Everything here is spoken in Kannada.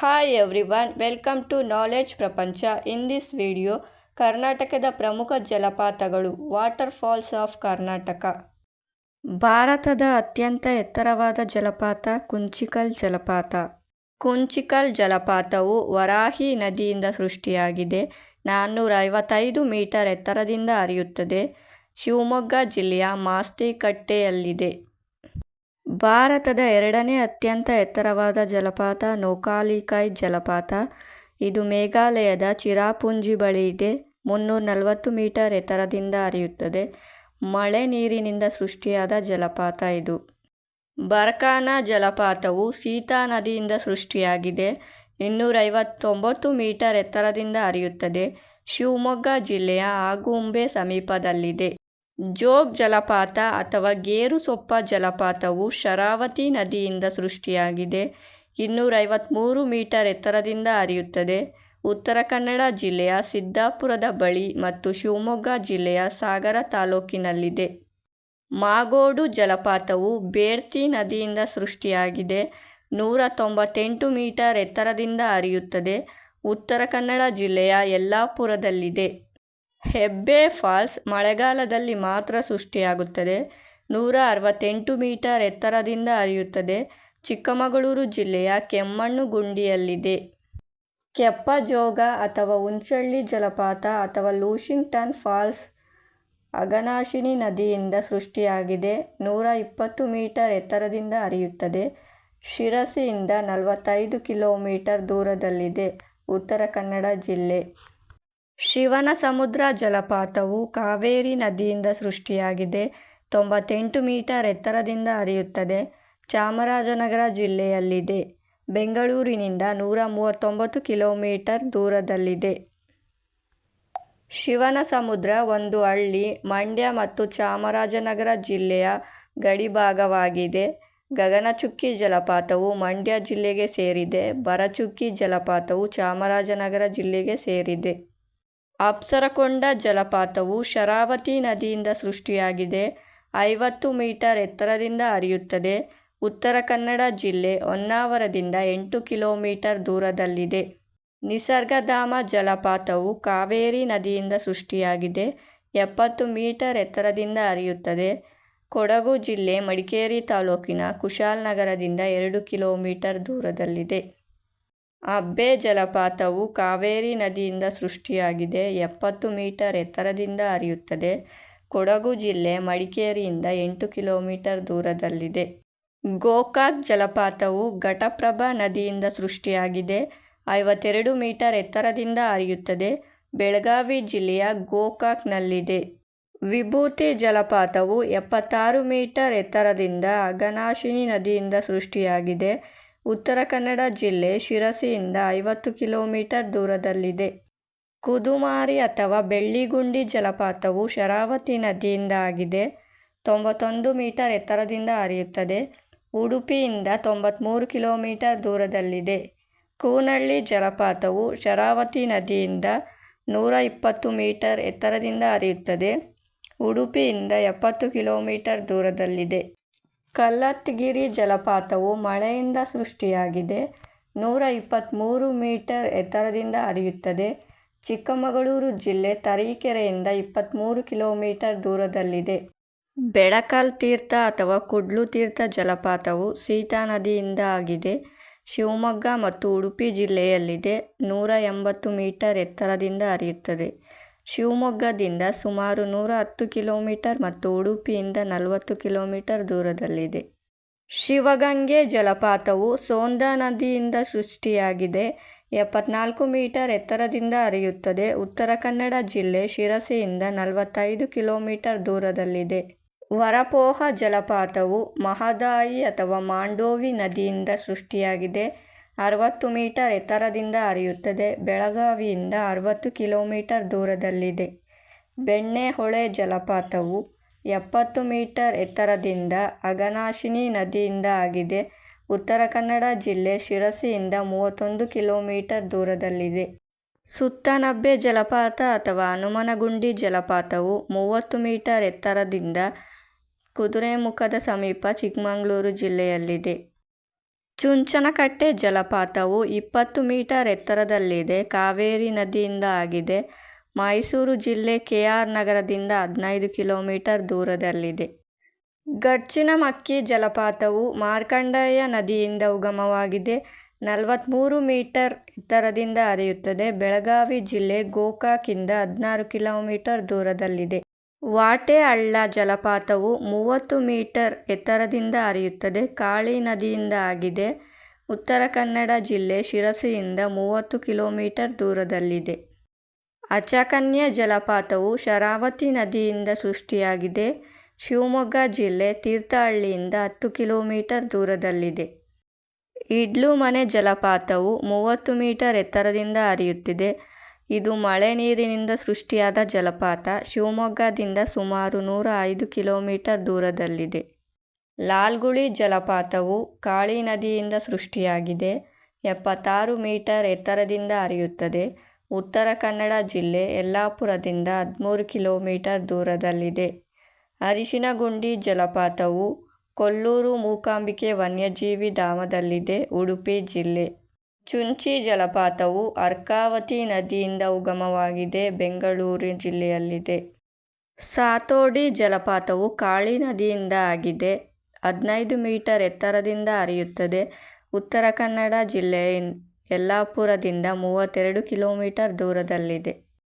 Hi everyone welcome to knowledge Prapancha in this video ಕರ್ನಾಟಕದ ಪ್ರಮುಖ ಜಲಪಾತಗಳು ವಾಟರ್ ಫಾಲ್ಸ್ ಆಫ್ ಕರ್ನಾಟಕ ಭಾರತದ ಅತ್ಯಂತ ಎತ್ತರವಾದ ಜಲಪಾತ ಕುಂಚಿಕಲ್ ಜಲಪಾತ ಕುಂಚಿಕಲ್ ಜಲಪಾತವು ವರಾಹಿ ನದಿಯಿಂದ ಸೃಷ್ಟಿಯಾಗಿದೆ ನಾನ್ನೂರ ಐವತ್ತೈದು ಮೀಟರ್ ಎತ್ತರದಿಂದ ಹರಿಯುತ್ತದೆ ಶಿವಮೊಗ್ಗ ಜಿಲ್ಲೆಯ ಮಾಸ್ತಿಕಟ್ಟೆಯಲ್ಲಿದೆ ಭಾರತದ ಎರಡನೇ ಅತ್ಯಂತ ಎತ್ತರವಾದ ಜಲಪಾತ ನೋಕಾಲಿಕೈ ಜಲಪಾತ. ಇದು ಮೇಘಾಲಯದ ಚಿರಾಪುಂಜಿ ಬಳಿ ಇದೆ. ಮುನ್ನೂರ ನಲವತ್ತು ಮೀಟರ್ ಎತ್ತರದಿಂದ ಹರಿಯುತ್ತದೆ. ಮಳೆ ನೀರಿನಿಂದ ಸೃಷ್ಟಿಯಾದ ಜಲಪಾತ ಇದು. ಬರ್ಕಾನ ಜಲಪಾತವು ಸೀತಾ ನದಿಯಿಂದ ಸೃಷ್ಟಿಯಾಗಿದೆ. ಇನ್ನೂರ ಐವತ್ತೊಂಬತ್ತು ಮೀಟರ್ ಎತ್ತರದಿಂದ ಹರಿಯುತ್ತದೆ. ಶಿವಮೊಗ್ಗ ಜಿಲ್ಲೆಯ ಆಗುಂಬೆ ಸಮೀಪದಲ್ಲಿದೆ. ಜೋಗ್ ಜಲಪಾತ ಅಥವಾ ಗೇರುಸೊಪ್ಪ ಜಲಪಾತವು ಶರಾವತಿ ನದಿಯಿಂದ ಸೃಷ್ಟಿಯಾಗಿದೆ. ಇನ್ನೂರ ಐವತ್ತ್ಮೂರು ಮೀಟರ್ ಎತ್ತರದಿಂದ ಹರಿಯುತ್ತದೆ. ಉತ್ತರ ಕನ್ನಡ ಜಿಲ್ಲೆಯ ಸಿದ್ದಾಪುರದ ಬಳಿ ಮತ್ತು ಶಿವಮೊಗ್ಗ ಜಿಲ್ಲೆಯ ಸಾಗರ ತಾಲೂಕಿನಲ್ಲಿದೆ. ಮಾಗೋಡು ಜಲಪಾತವು ಬೇರ್ತಿ ನದಿಯಿಂದ ಸೃಷ್ಟಿಯಾಗಿದೆ. ನೂರ ತೊಂಬತ್ತೆಂಟು ಮೀಟರ್ ಎತ್ತರದಿಂದ ಹರಿಯುತ್ತದೆ. ಉತ್ತರ ಕನ್ನಡ ಜಿಲ್ಲೆಯ ಯಲ್ಲಾಪುರದಲ್ಲಿದೆ. ಹೆಬ್ಬೆ ಫಾಲ್ಸ್ ಮಳೆಗಾಲದಲ್ಲಿ ಮಾತ್ರ ಸೃಷ್ಟಿಯಾಗುತ್ತದೆ. ನೂರ ಅರವತ್ತೆಂಟು ಮೀಟರ್ ಎತ್ತರದಿಂದ ಹರಿಯುತ್ತದೆ. ಚಿಕ್ಕಮಗಳೂರು ಜಿಲ್ಲೆಯ ಕೆಮ್ಮಣ್ಣು ಕೆಮ್ಮಣ್ಣುಗುಂಡಿಯಲ್ಲಿದೆ. ಕೆಪ್ಪಜೋಗ ಅಥವಾ ಉಂಚಳ್ಳಿ ಜಲಪಾತ ಅಥವಾ ಲೂಷಿಂಗ್ಟನ್ ಫಾಲ್ಸ್ ಅಗನಾಶಿನಿ ನದಿಯಿಂದ ಸೃಷ್ಟಿಯಾಗಿದೆ. ನೂರ ಇಪ್ಪತ್ತು ಮೀಟರ್ ಎತ್ತರದಿಂದ ಹರಿಯುತ್ತದೆ. ಶಿರಸಿಯಿಂದ ನಲವತ್ತೈದು ಕಿಲೋಮೀಟರ್ ದೂರದಲ್ಲಿದೆ. ಉತ್ತರ ಕನ್ನಡ ಜಿಲ್ಲೆ ಶಿವನಸಮುದ್ರ ಜಲಪಾತವು ಕಾವೇರಿ ನದಿಯಿಂದ ಸೃಷ್ಟಿಯಾಗಿದೆ. ತೊಂಬತ್ತೆಂಟು ಮೀಟರ್ ಎತ್ತರದಿಂದ ಹರಿಯುತ್ತದೆ. ಚಾಮರಾಜನಗರ ಜಿಲ್ಲೆಯಲ್ಲಿದೆ. ಬೆಂಗಳೂರಿನಿಂದ ನೂರ ಮೂವತ್ತೊಂಬತ್ತು ಕಿಲೋಮೀಟರ್ ದೂರದಲ್ಲಿದೆ. ಶಿವನ ಸಮುದ್ರ ಒಂದು ಹಳ್ಳಿ, ಮಂಡ್ಯ ಮತ್ತು ಚಾಮರಾಜನಗರ ಜಿಲ್ಲೆಯ ಗಡಿಭಾಗವಾಗಿದೆ. ಗಗನಚುಕ್ಕಿ ಜಲಪಾತವು ಮಂಡ್ಯ ಜಿಲ್ಲೆಗೆ ಸೇರಿದೆ. ಬರಚುಕ್ಕಿ ಜಲಪಾತವು ಚಾಮರಾಜನಗರ ಜಿಲ್ಲೆಗೆ ಸೇರಿದೆ. ಅಪ್ಸರಕೊಂಡ ಜಲಪಾತವು ಶರಾವತಿ ನದಿಯಿಂದ ಸೃಷ್ಟಿಯಾಗಿದೆ. ಐವತ್ತು ಮೀಟರ್ ಎತ್ತರದಿಂದ ಹರಿಯುತ್ತದೆ. ಉತ್ತರ ಕನ್ನಡ ಜಿಲ್ಲೆ ಹೊನ್ನಾವರದಿಂದ ಎಂಟು ಕಿಲೋಮೀಟರ್ ದೂರದಲ್ಲಿದೆ. ನಿಸರ್ಗಧಾಮ ಜಲಪಾತವು ಕಾವೇರಿ ನದಿಯಿಂದ ಸೃಷ್ಟಿಯಾಗಿದೆ. ಎಪ್ಪತ್ತು ಮೀಟರ್ ಎತ್ತರದಿಂದ ಹರಿಯುತ್ತದೆ. ಕೊಡಗು ಜಿಲ್ಲೆ ಮಡಿಕೇರಿ ತಾಲೂಕಿನ ಕುಶಾಲನಗರದಿಂದ ಎರಡು ಕಿಲೋಮೀಟರ್ ದೂರದಲ್ಲಿದೆ. ಅಬ್ಬೆ ಜಲಪಾತವು ಕಾವೇರಿ ನದಿಯಿಂದ ಸೃಷ್ಟಿಯಾಗಿದೆ. ಎಪ್ಪತ್ತು ಮೀಟರ್ ಎತ್ತರದಿಂದ ಹರಿಯುತ್ತದೆ. ಕೊಡಗು ಜಿಲ್ಲೆ ಮಡಿಕೇರಿಯಿಂದ ಎಂಟು ಕಿಲೋಮೀಟರ್ ದೂರದಲ್ಲಿದೆ. ಗೋಕಾಕ್ ಜಲಪಾತವು ಘಟಪ್ರಭಾ ನದಿಯಿಂದ ಸೃಷ್ಟಿಯಾಗಿದೆ. ಐವತ್ತೆರಡು ಮೀಟರ್ ಎತ್ತರದಿಂದ ಹರಿಯುತ್ತದೆ. ಬೆಳಗಾವಿ ಜಿಲ್ಲೆಯ ಗೋಕಾಕ್ನಲ್ಲಿದೆ. ವಿಭೂತಿ ಜಲಪಾತವು ಎಪ್ಪತ್ತಾರು ಮೀಟರ್ ಎತ್ತರದಿಂದ ಅಘನಾಶಿನಿ ನದಿಯಿಂದ ಸೃಷ್ಟಿಯಾಗಿದೆ. ಉತ್ತರ ಕನ್ನಡ ಜಿಲ್ಲೆ ಶಿರಸಿಯಿಂದ ಐವತ್ತು ಕಿಲೋಮೀಟರ್ ದೂರದಲ್ಲಿದೆ. ಕುದುಮಾರಿ ಅಥವಾ ಬೆಳ್ಳಿಗುಂಡಿ ಜಲಪಾತವು ಶರಾವತಿ ನದಿಯಿಂದ ಆಗಿದೆ ತೊಂಬತ್ತೊಂದು ಮೀಟರ್ ಎತ್ತರದಿಂದ ಹರಿಯುತ್ತದೆ. ಉಡುಪಿಯಿಂದ ತೊಂಬತ್ತ್ಮೂರು ಕಿಲೋಮೀಟರ್ ದೂರದಲ್ಲಿದೆ. ಕೂನಳ್ಳಿ ಜಲಪಾತವು ಶರಾವತಿ ನದಿಯಿಂದ ನೂರ ಇಪ್ಪತ್ತು ಮೀಟರ್ ಎತ್ತರದಿಂದ ಹರಿಯುತ್ತದೆ. ಉಡುಪಿಯಿಂದ ಎಪ್ಪತ್ತು ಕಿಲೋಮೀಟರ್ ದೂರದಲ್ಲಿದೆ. ಕಲ್ಲತ್ತಗಿರಿ ಜಲಪಾತವು ಮಳೆಯಿಂದ ಸೃಷ್ಟಿಯಾಗಿದೆ. ನೂರ ಇಪ್ಪತ್ತ್ಮೂರು ಮೀಟರ್ ಎತ್ತರದಿಂದ ಹರಿಯುತ್ತದೆ. ಚಿಕ್ಕಮಗಳೂರು ಜಿಲ್ಲೆ ತರೀಕೆರೆಯಿಂದ ಇಪ್ಪತ್ತ್ಮೂರು ಕಿಲೋಮೀಟರ್ ದೂರದಲ್ಲಿದೆ. ಬೆಳಕಲ್ ತೀರ್ಥ ಅಥವಾ ಕುಡ್ಲು ತೀರ್ಥ ಜಲಪಾತವು ಸೀತಾ ನದಿಯಿಂದ ಆಗಿದೆ. ಶಿವಮೊಗ್ಗ ಮತ್ತು ಉಡುಪಿ ಜಿಲ್ಲೆಯಲ್ಲಿದೆ. ನೂರ ಎಂಬತ್ತು ಮೀಟರ್ ಎತ್ತರದಿಂದ ಹರಿಯುತ್ತದೆ. ಶಿವಮೊಗ್ಗದಿಂದ ಸುಮಾರು ನೂರ ಹತ್ತು ಕಿಲೋಮೀಟರ್ ಮತ್ತು ಉಡುಪಿಯಿಂದ ನಲವತ್ತು ಕಿಲೋಮೀಟರ್ ದೂರದಲ್ಲಿದೆ. ಶಿವಗಂಗೆ ಜಲಪಾತವು ಸೋಂದಾ ನದಿಯಿಂದ ಸೃಷ್ಟಿಯಾಗಿದೆ. ಎಪ್ಪತ್ನಾಲ್ಕು ಮೀಟರ್ ಎತ್ತರದಿಂದ ಹರಿಯುತ್ತದೆ. ಉತ್ತರ ಕನ್ನಡ ಜಿಲ್ಲೆ ಶಿರಸಿಯಿಂದ ನಲವತ್ತೈದು ಕಿಲೋಮೀಟರ್ ದೂರದಲ್ಲಿದೆ. ವರಪೋಹ ಜಲಪಾತವು ಮಹದಾಯಿ ಅಥವಾ ಮಾಂಡೋವಿ ನದಿಯಿಂದ ಸೃಷ್ಟಿಯಾಗಿದೆ. ಅರವತ್ತು ಮೀಟರ್ ಎತ್ತರದಿಂದ ಹರಿಯುತ್ತದೆ. ಬೆಳಗಾವಿಯಿಂದ ಅರವತ್ತು ಕಿಲೋಮೀಟರ್ ದೂರದಲ್ಲಿದೆ. ಬೆಣ್ಣೆಹೊಳೆ ಜಲಪಾತವು ಎಪ್ಪತ್ತು ಮೀಟರ್ ಎತ್ತರದಿಂದ ಅಗನಾಶಿನಿ ನದಿಯಿಂದ ಆಗಿದೆ. ಉತ್ತರ ಕನ್ನಡ ಜಿಲ್ಲೆ ಶಿರಸಿಯಿಂದ ಮೂವತ್ತೊಂದು ಕಿಲೋಮೀಟರ್ ದೂರದಲ್ಲಿದೆ. ಸುತ್ತನಬ್ಬೆ ಜಲಪಾತ ಅಥವಾ ಹನುಮನಗುಂಡಿ ಜಲಪಾತವು ಮೂವತ್ತು ಮೀಟರ್ ಎತ್ತರದಿಂದ ಕುದುರೆಮುಖದ ಸಮೀಪ ಚಿಕ್ಕಮಗಳೂರು ಜಿಲ್ಲೆಯಲ್ಲಿದೆ. ಚುಂಚನಕಟ್ಟೆ ಜಲಪಾತವು ಇಪ್ಪತ್ತು ಮೀಟರ್ ಎತ್ತರದಲ್ಲಿದೆ. ಕಾವೇರಿ ನದಿಯಿಂದ ಆಗಿದೆ. ಮೈಸೂರು ಜಿಲ್ಲೆ ಕೆ ಆರ್ ನಗರದಿಂದ ಹದಿನೈದು ಕಿಲೋಮೀಟರ್ ದೂರದಲ್ಲಿದೆ. ಗಡ್ಚಿನಮಕ್ಕಿ ಜಲಪಾತವು ಮಾರ್ಕಂಡೇಯ ನದಿಯಿಂದ ಉಗಮವಾಗಿದೆ. ನಲವತ್ತ್ಮೂರು ಮೀಟರ್ ಎತ್ತರದಿಂದ ಹರಿಯುತ್ತದೆ. ಬೆಳಗಾವಿ ಜಿಲ್ಲೆ ಗೋಕಾಕಿಂದ ಹದಿನಾರು ಕಿಲೋಮೀಟರ್ ದೂರದಲ್ಲಿದೆ. ವಾಟೆಹಳ್ಳ ಜಲಪಾತವು ಮೂವತ್ತು ಮೀಟರ್ ಎತ್ತರದಿಂದ ಹರಿಯುತ್ತದೆ. ಕಾಳಿ ನದಿಯಿಂದ ಆಗಿದೆ. ಉತ್ತರ ಕನ್ನಡ ಜಿಲ್ಲೆ ಶಿರಸಿಯಿಂದ ಮೂವತ್ತು ಕಿಲೋಮೀಟರ್ ದೂರದಲ್ಲಿದೆ. ಅಚಕನ್ಯ ಜಲಪಾತವು ಶರಾವತಿ ನದಿಯಿಂದ ಸೃಷ್ಟಿಯಾಗಿದೆ. ಶಿವಮೊಗ್ಗ ಜಿಲ್ಲೆ ತೀರ್ಥಹಳ್ಳಿಯಿಂದ ಹತ್ತು ಕಿಲೋಮೀಟರ್ ದೂರದಲ್ಲಿದೆ. ಇಡ್ಲುಮನೆ ಜಲಪಾತವು ಮೂವತ್ತು ಮೀಟರ್ ಎತ್ತರದಿಂದ ಹರಿಯುತ್ತಿದೆ. ಇದು ಮಳೆ ನೀರಿನಿಂದ ಸೃಷ್ಟಿಯಾದ ಜಲಪಾತ. ಶಿವಮೊಗ್ಗದಿಂದ ಸುಮಾರು ನೂರ ಐದು ಕಿಲೋಮೀಟರ್ ದೂರದಲ್ಲಿದೆ. ಲಾಲ್ಗುಳಿ ಜಲಪಾತವು ಕಾಳಿ ನದಿಯಿಂದ ಸೃಷ್ಟಿಯಾಗಿದೆ. ಎಪ್ಪತ್ತಾರು ಮೀಟರ್ ಎತ್ತರದಿಂದ ಹರಿಯುತ್ತದೆ. ಉತ್ತರ ಕನ್ನಡ ಜಿಲ್ಲೆ ಯಲ್ಲಾಪುರದಿಂದ ಹದಿಮೂರು ಕಿಲೋಮೀಟರ್ ದೂರದಲ್ಲಿದೆ. ಅರಿಶಿನಗುಂಡಿ ಜಲಪಾತವು ಕೊಲ್ಲೂರು ಮೂಕಾಂಬಿಕೆ ವನ್ಯಜೀವಿ ಧಾಮದಲ್ಲಿದೆ, ಉಡುಪಿ ಜಿಲ್ಲೆ. ಚುಂಚಿ ಜಲಪಾತವು ಅರ್ಕಾವತಿ ನದಿಯಿಂದ ಉಗಮವಾಗಿದೆ, ಬೆಂಗಳೂರು ಜಿಲ್ಲೆಯಲ್ಲಿದೆ. ಸಾತೋಡಿ ಜಲಪಾತವು ಕಾಳಿ ನದಿಯಿಂದ ಆಗಿದೆ. ಹದಿನೈದು ಮೀಟರ್ ಎತ್ತರದಿಂದ ಹರಿಯುತ್ತದೆ. ಉತ್ತರ ಕನ್ನಡ ಜಿಲ್ಲೆಯ ಯಲ್ಲಾಪುರದಿಂದ ಮೂವತ್ತೆರಡು ಕಿಲೋಮೀಟರ್ ದೂರದಲ್ಲಿದೆ.